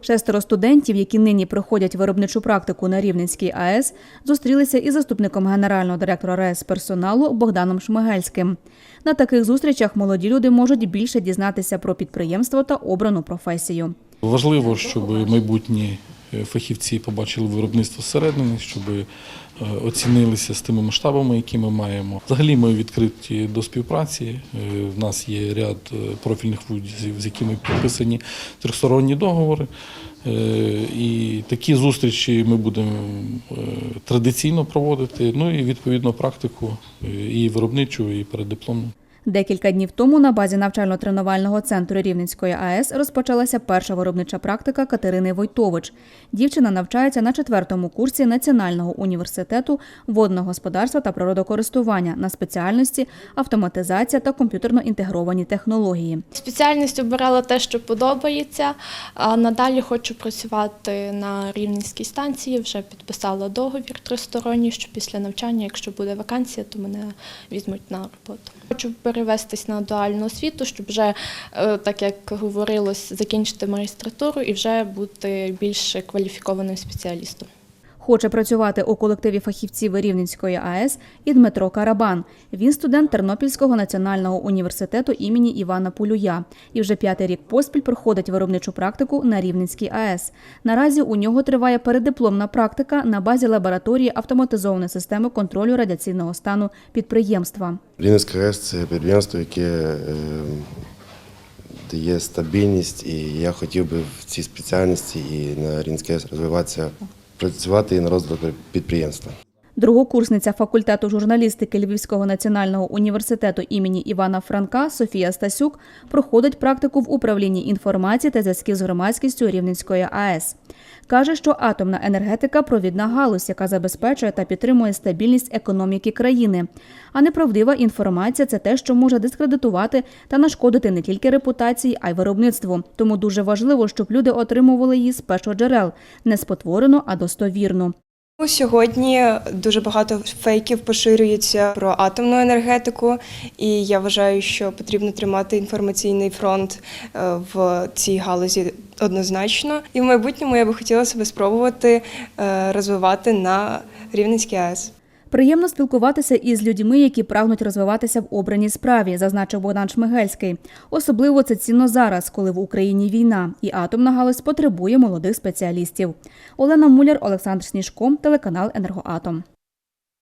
Шестеро студентів, які нині проходять виробничу практику на Рівненській АЕС, зустрілися із заступником генерального директора РЕС персоналу Богданом Шмигельським. На таких зустрічах молоді люди можуть більше дізнатися про підприємство та обрану професію. Важливо, щоб майбутні фахівці побачили виробництво зсередини, щоб е, оцінилися з тими масштабами, які ми маємо. Взагалі ми відкриті до співпраці. Е, В нас є ряд е, профільних вузів, з якими підписані трьохсторонні договори. Е, І такі зустрічі ми будемо е, традиційно проводити. Ну і відповідно практику е, і виробничу, і переддипломну. Декілька днів тому на базі навчально-тренувального центру Рівненської АЕС розпочалася перша виробнича практика Катерини Войтович. Дівчина навчається на четвертому курсі Національного університету водного господарства та природокористування на спеціальності автоматизація та комп'ютерно інтегровані технології. Спеціальність обирала те, що подобається. А надалі хочу працювати на рівненській станції. Вже підписала договір тристоронній, що після навчання, якщо буде вакансія, то мене візьмуть на роботу. Хочу перевестись на дуальну освіту, щоб вже, е, так як говорилось, закінчити магістратуру і вже бути більш кваліфікованим спеціалістом. Хоче працювати у колективі фахівців Рівненської АЕС і Дмитро Карабан. Він студент Тернопільського національного університету імені Івана Полюя і вже п'ятий рік поспіль проходить виробничу практику на Рівненській АЕС. Наразі у нього триває переддипломна практика на базі лабораторії автоматизованої системи контролю радіаційного стану підприємства. Рівненська АЕС це підприємство, яке е, дає стабільність, і я хотів би в цій спеціальності і на Рівненській АЕС розвиватися, працювати і на розвиток підприємства. Другокурсниця факультету журналістики Львівського національного університету імені Івана Франка Софія Стасюк проходить практику в управлінні інформації та зв'язків з громадськістю Рівненської АЕС. Каже, що атомна енергетика провідна галузь, яка забезпечує та підтримує стабільність економіки країни. А неправдива інформація це те, що може дискредитувати та нашкодити не тільки репутації, а й виробництву. Тому дуже важливо, щоб люди отримували її з першоджерел, не спотворено, а достовірно. Сьогодні дуже багато фейків поширюється про атомну енергетику, і я вважаю, що потрібно тримати інформаційний фронт е, в цій галузі однозначно. І в майбутньому я би хотіла себе спробувати е, розвивати на Рівненській АЕС. Приємно спілкуватися із людьми, які прагнуть розвиватися в обраній справі, зазначив Богдан Шмигельський. Особливо це цінно зараз, коли в Україні війна, і атомна галузь потребує молодих спеціалістів. Олена Муляр, Олександр Сніжко, телеканал Енергоатом.